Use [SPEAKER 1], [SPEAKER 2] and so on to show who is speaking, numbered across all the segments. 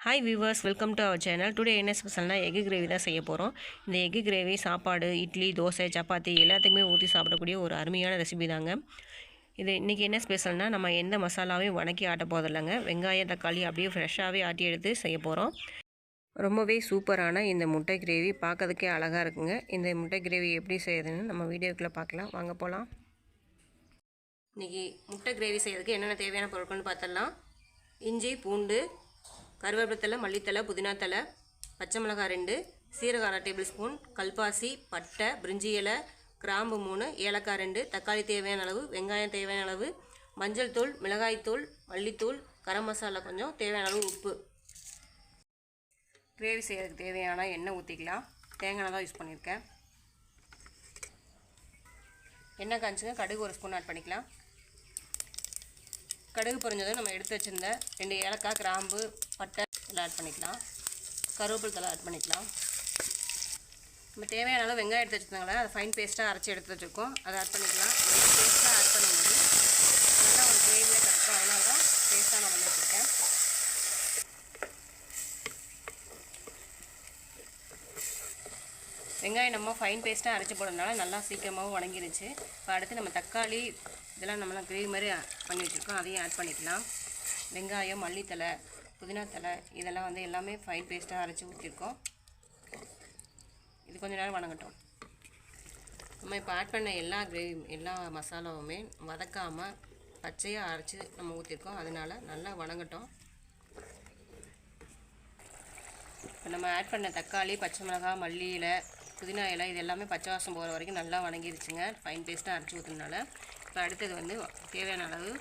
[SPEAKER 1] Hi viewers welcome to our channel today என்ன ஸ்பெஷல்னா egg gravy தான் செய்ய போகிறோம் இந்த எக் கிரேவி சாப்பாடு இட்லி தோசை சப்பாத்தி எல்லாத்துக்குமே ஊற்றி சாப்பிடக்கூடிய ஒரு அருமையான ரெசிபி தாங்க. இது இன்றைக்கி என்ன ஸ்பெஷல்னால் நம்ம எந்த மசாலாவையும் வணக்கி ஆட்ட போதில்லைங்க வெங்காயம் தக்காளி அப்படியே ஃப்ரெஷ்ஷாகவே ஆட்டி எடுத்து செய்ய போகிறோம் ரொம்பவே சூப்பரான இந்த முட்டை கிரேவி பார்க்கறதுக்கே அழகாக இருக்குங்க. இந்த முட்டை கிரேவி எப்படி செய்யுதுன்னு நம்ம வீடியோக்குள்ளே பார்க்கலாம். வாங்க போகலாம் இன்றைக்கி முட்டை கிரேவி செய்கிறதுக்கு என்னென்ன தேவையான பொருட்கள்னு பார்த்துடலாம். இஞ்சி பூண்டு கருவேப்பிலை மல்லித்தலை புதினா தலை பச்சை மிளகாய் ரெண்டு சீரகம் அரை டேபிள் ஸ்பூன் கல்பாசி பட்டை பிரிஞ்சி இலை கிராம்பு மூணு ஏலக்காய் ரெண்டு தக்காளி தேவையான அளவு வெங்காயம் தேவையான அளவு மஞ்சள் தூள் மிளகாய்த்தூள் மல்லித்தூள் கரம் மசாலா கொஞ்சம் தேவையான அளவு உப்பு. கிரேவி செய்கிறதுக்கு தேவையான எண்ணெய் ஊற்றிக்கலாம் தேங்காய் தான் யூஸ் பண்ணியிருக்கேன். எண்ணெய் காய்ச்சுங்க கடுகு ஒரு ஸ்பூன் ஆட் பண்ணிக்கலாம். கடுகு பொரிஞ்சதும் நம்ம எடுத்து வச்சுருந்த ரெண்டு ஏலக்காய் கிராம்பு பட்டை இதெல்லாம் ஆட் பண்ணிக்கலாம். கருவேப்பிலை தலை ஆட் பண்ணிக்கலாம். நம்ம தேவையான அளவு வெங்காயம் எடுத்து வச்சுருந்தாங்களே அதை ஃபைன் பேஸ்ட்டாக அரைச்சி எடுத்து வச்சுருக்கோம். அதை ஆட் பண்ணிக்கலாம். பேஸ்ட்டாக ஆட் பண்ணும்போது நல்லா ஒரு கிரேவியாக கிடைக்கும் அதனால தான் பேஸ்ட்டாக நான் பண்ணி வச்சுருக்கேன். வெங்காயம் நம்ம ஃபைன் பேஸ்ட்டாக அரைச்சி போடுறதுனால நல்லா சீக்கிரமாகவும் வணங்கிருச்சு. இப்போ அடுத்து நம்ம தக்காளி இதெல்லாம் நம்மளாம் கிரேவி மாதிரி பண்ணி வச்சுருக்கோம். அதையும் ஆட் பண்ணிக்கலாம். வெங்காயம் மல்லித்தலை புதினா தலை இதெல்லாம் வந்து எல்லாமே ஃபைன் பேஸ்ட்டாக அரைச்சி ஊற்றிருக்கோம் இது கொஞ்சம் நேரம் வணங்கட்டும். நம்ம இப்போ ஆட் பண்ண எல்லா கிரேவி எல்லா மசாலாவுமே வதக்காமல் பச்சையாக அரைச்சி நம்ம ஊற்றிருக்கோம் அதனால் நல்லா வணங்கட்டும். இப்போ நம்ம ஆட் பண்ண தக்காளி பச்சை மிளகாய் மல்லி இலை புதினா இலை இது எல்லாமே பச்சை வாசம் போகிற வரைக்கும் நல்லா வணங்கிருச்சுங்க. ஃபைன் பேஸ்ட்டாக அரைச்சி ஊற்றுனால இப்போ அடுத்தது வந்து தேவையான அளவு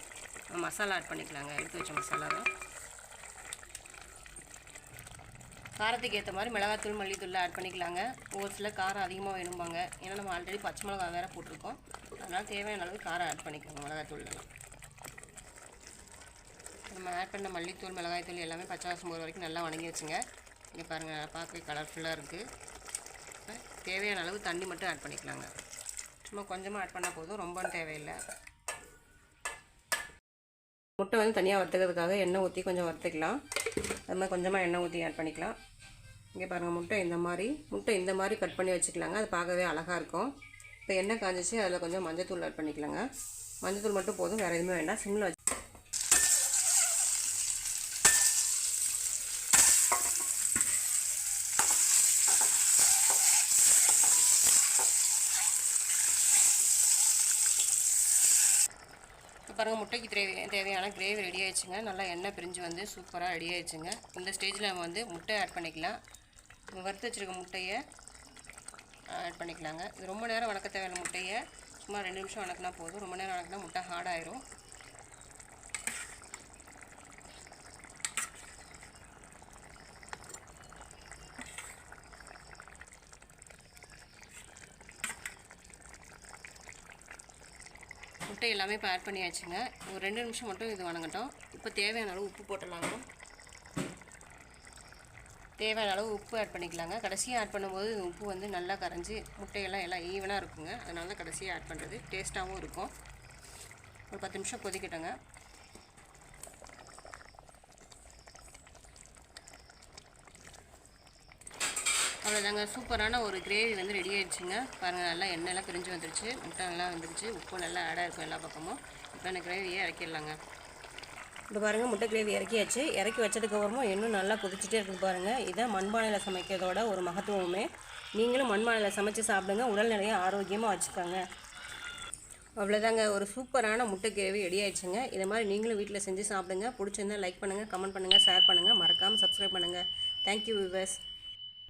[SPEAKER 1] மசாலா ஆட் பண்ணிக்கலாங்க. எடுத்து வச்ச மசாலாவை காரத்துக்கு ஏற்ற மாதிரி மிளகாத்தூள் மல்லித்தூள் ஆட் பண்ணிக்கலாங்க. ஒரு சில காரம் அதிகமாக வேணும்பாங்க. ஏன்னா நம்ம ஆல்ரெடி பச்சை மிளகா வேறு போட்டிருக்கோம். அதனால் தேவையான அளவு காரம் ஆட் பண்ணிக்கோங்க மிளகாத்தூள்லாம் நம்ம ஆட் பண்ண மல்லித்தூள் மிளகாய்த்தூள் எல்லாமே பச்சை வாசம் போகிற வரைக்கும் நல்லா வணங்கி வச்சுங்க. இங்கே பாருங்கள் பார்க்கவே கலர்ஃபுல்லாக இருக்குது தேவையான அளவு தண்ணி மட்டும் ஆட் பண்ணிக்கலாங்க. சும்மா கொஞ்சமாக ஆட் பண்ணால் போதும். ரொம்ப தேவையில்லை. முட்டை வந்து தனியாக வறுத்துக்கிறதுக்காக எண்ணெய் ஊற்றி கொஞ்சம் வறுத்துக்கலாம். அது மாதிரி கொஞ்சமாக எண்ணெய் ஊற்றி ஆட் பண்ணிக்கலாம். இங்கே பாருங்கள் முட்டை இந்த மாதிரி. முட்டை இந்த மாதிரி கட் பண்ணி வச்சுக்கலாங்க. அது பார்க்கவே அழகாக இருக்கும். இப்போ எண்ணெய் காஞ்சிச்சு அதில் கொஞ்சம் மஞ்சத்தூள் ஆட் பண்ணிக்கலாங்க. மஞ்சத்தூள் மட்டும் போதும் வேறு எதுவுமே வேண்டாம். சிம்மில் வச்சு பாருங்கள் முட்டைக்கு தேவை தேவையான கிரேவி ரெடி ஆயிடுச்சுங்க. நல்லா எண்ணெய் பிரிஞ்சு வந்து சூப்பராக ரெடி ஆயிடுச்சுங்க. இந்த ஸ்டேஜில் நம்ம வந்து முட்டை ஆட் பண்ணிக்கலாம். வறுத்து வச்சுருக்க முட்டையை ஆட் பண்ணிக்கலாங்க. இது ரொம்ப நேரம் வணக்க தேவையான முட்டையை. சும்மா ரெண்டு நிமிஷம் வணக்கினா போதும். ரொம்ப நேரம் வணக்கினா முட்டை ஹார்டாயிரும் முட்டை எல்லாமே இப்போ ஆட் பண்ணியாச்சுங்க. ஒரு ரெண்டு நிமிஷம் மட்டும் இது வணங்கட்டும். இப்போ தேவையான அளவு உப்பு போட்டுடலாங்க. தேவையான அளவு உப்பு ஆட் பண்ணிக்கலாங்க. கடைசியாக ஆட் பண்ணும்போது உப்பு வந்து நல்லா கரைஞ்சி முட்டையெல்லாம் எல்லாம் ஈவனாக இருக்குங்க. அதனால தான் கடைசியாக ஆட் பண்ணுறது டேஸ்ட்டாகவும் இருக்கும். ஒரு பத்து நிமிஷம் கொதிக்கட்டுங்க. அவ்வளோதாங்க சூப்பரான ஒரு கிரேவி வந்து ரெடி ஆகிடுச்சுங்க பாருங்கள் நல்லா எண்ணெயெல்லாம் பிரிஞ்சு வந்துருச்சு. முட்டை நல்லா வந்துருச்சு. உப்பு நல்லா ஆடாக இருக்கும் எல்லா பக்கமும். இப்போ அந்த கிரேவியை இறக்கிடலாங்க. இப்போ பாருங்கள் முட்டை கிரேவி இறக்கியாச்சு. இறக்கி வச்சதுக்கப்புறமும் இன்னும் நல்லா கொதிச்சுட்டே இருக்குது பாருங்கள் இதை மண்பானையில் சமைக்கிறதோட ஒரு மகத்துவமே நீங்களும் மண்பானையில் சமைச்சு சாப்பிடுங்க. உடல்நிலையை ஆரோக்கியமாக வச்சுக்கோங்க. அவ்வளோதாங்க ஒரு சூப்பரான முட்டை கிரேவி ரெடி ஆயிடுச்சுங்க. இதை மாதிரி நீங்களும் வீட்டில் செஞ்சு சாப்பிடுங்க. பிடிச்சிருந்தா லைக் பண்ணுங்கள் கமெண்ட் பண்ணுங்கள் ஷேர் பண்ணுங்கள் மறக்காமல் சப்ஸ்கிரைப் பண்ணுங்கள் தேங்க்யூ விவர்ஸ்